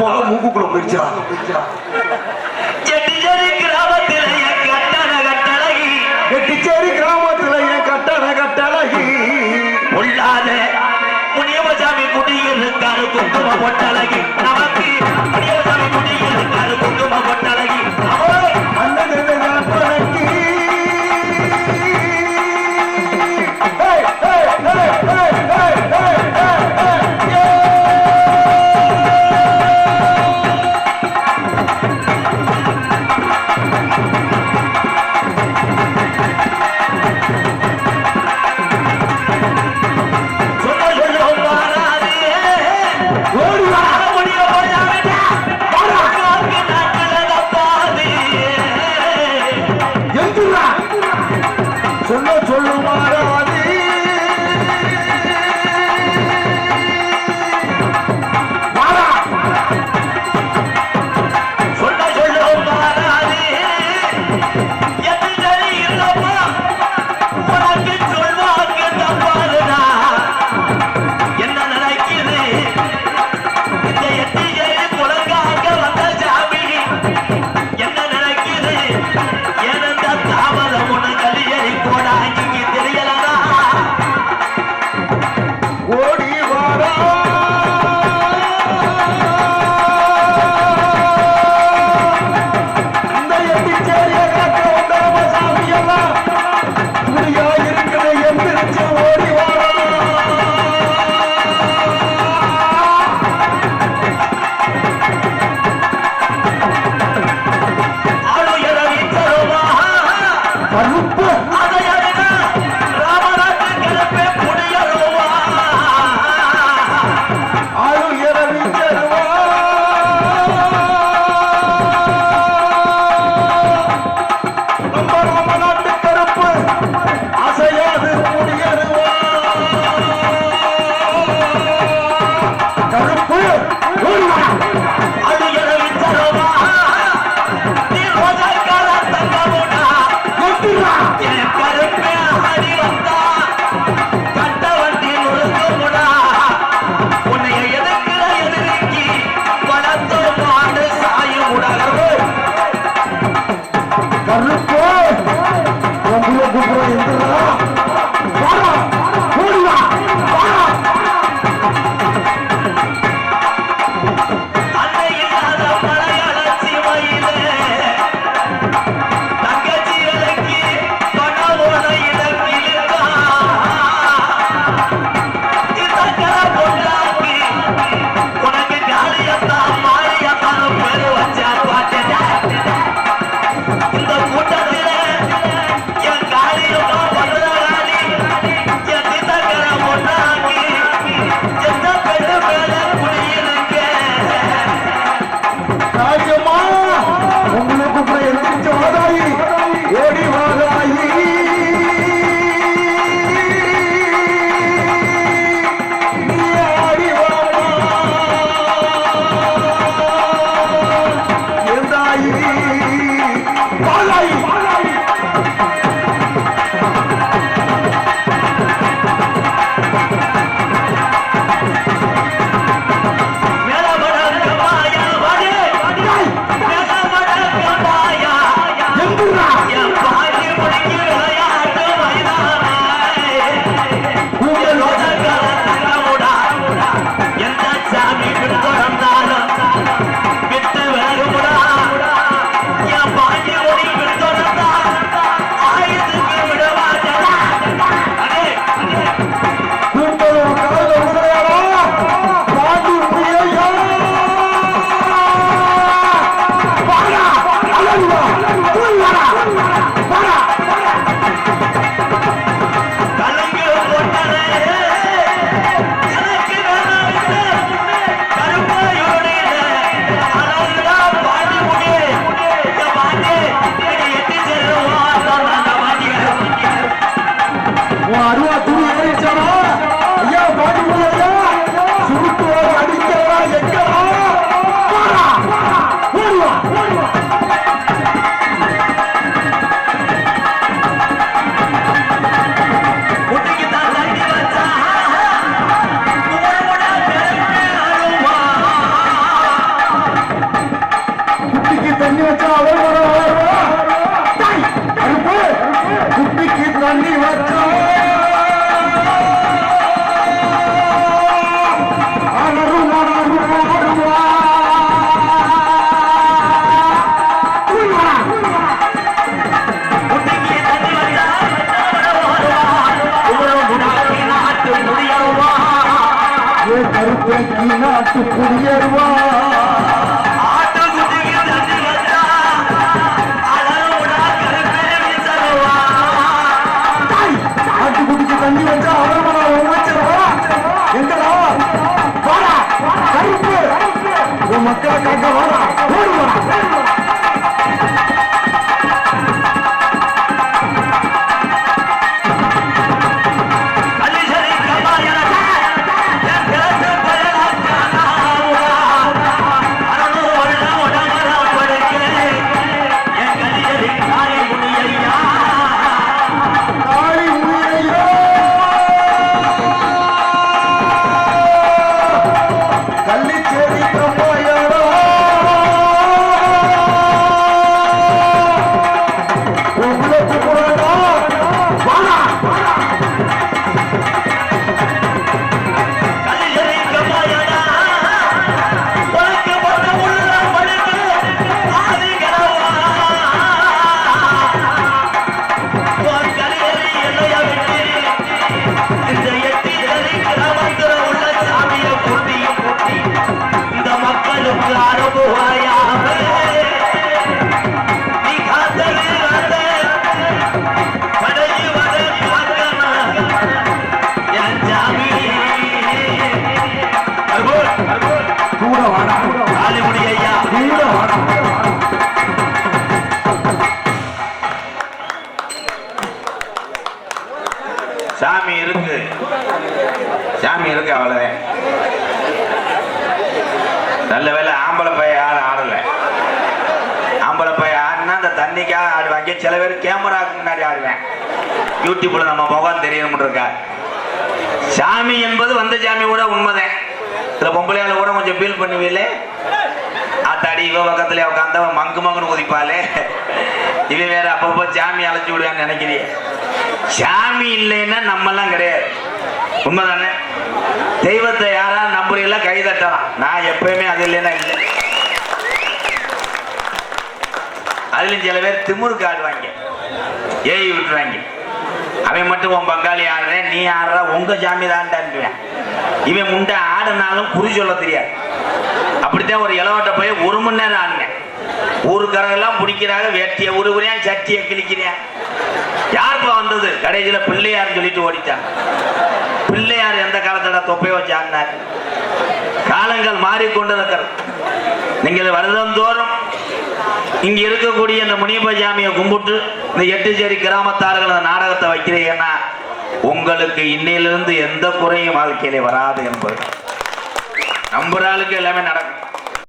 போக மூக்குக்குள்ள போயிடுச்சா இன்னைக்கு சாமி இருக்கு அவ்வளவுதான் நல்ல வேலை ஆம்பளை பைய யாரும் ஆடல. ஆம்பளை பைய ஆடினா அந்த தண்ணிக்காக ஆடுவாங்க சில பேர் கேமராக்கு முன்னாடி ஆடுவேன். யூடியூப்ல நம்ம முகம் தெரியணும் இருக்கா சாமி என்பது வந்த சாமி கூட உண்மைதான். சில பொம்பளையால கூட கொஞ்சம் ஃபீல் பண்ணுவீங்களே? ஆத்தாடி இவ பக்கத்துல உட்காந்தவன் மங்கு மங்குன்னு குதிப்பாளே. இவன் வேற அப்பப்போ சாமி அழைச்சி விடுவான்னு நினைக்கிறீ சாமி இல்லைன்னா நம்மெல்லாம் கிடையாது. உண்மைதானே? தெய்வத்தை யாராலும் நம்புறீங்களா? கை தட்டலாம் நான் எப்பயுமே அது இல்லைன்னா இல்லை. அதுலயும் சில பேர் திமுருக்கு காடுவாங்க ஏய் விட்டுருவாங்க. அவன் மட்டும் உன் பங்காளி ஆடுறேன் நீ ஆடுற உங்க சாமி தான்டான்டுவேன் இவன் முண்டை ஆடுனாலும் குறி சொல்ல தெரியாது. அப்படித்தான் ஒரு இளவட்ட போய் ஒரு மணி நேரம் ஆடினேன் ஊருக்காரெல்லாம் பிடிக்கிறாங்க வேட்டியை உருகுறேன் சட்டியை கிழிக்கிறேன் யாருப்பா வந்தது? கடைசியில் பிள்ளையார்னு சொல்லிட்டு ஓடிட்டாங்க. பிள்ளையார் எந்த காலத்துல தொப்பை வச்சு காலங்கள் மாறிக்கொண்டு இருக்கிறது நீங்கள் வருடந்தோறும் இங்க இருக்கக்கூடிய இந்த முனியப்ப சாமியை கும்பிட்டு இந்த எட்டுச்சேரி கிராமத்தார்கள் அந்த நாடகத்தை வைக்கிறீங்கன்னா உங்களுக்கு இன்னையிலிருந்து எந்த குறையும் வாழ்க்கையிலே வராது என்பது. நம்புற ஆளுக்கு எல்லாமே நடக்கும்.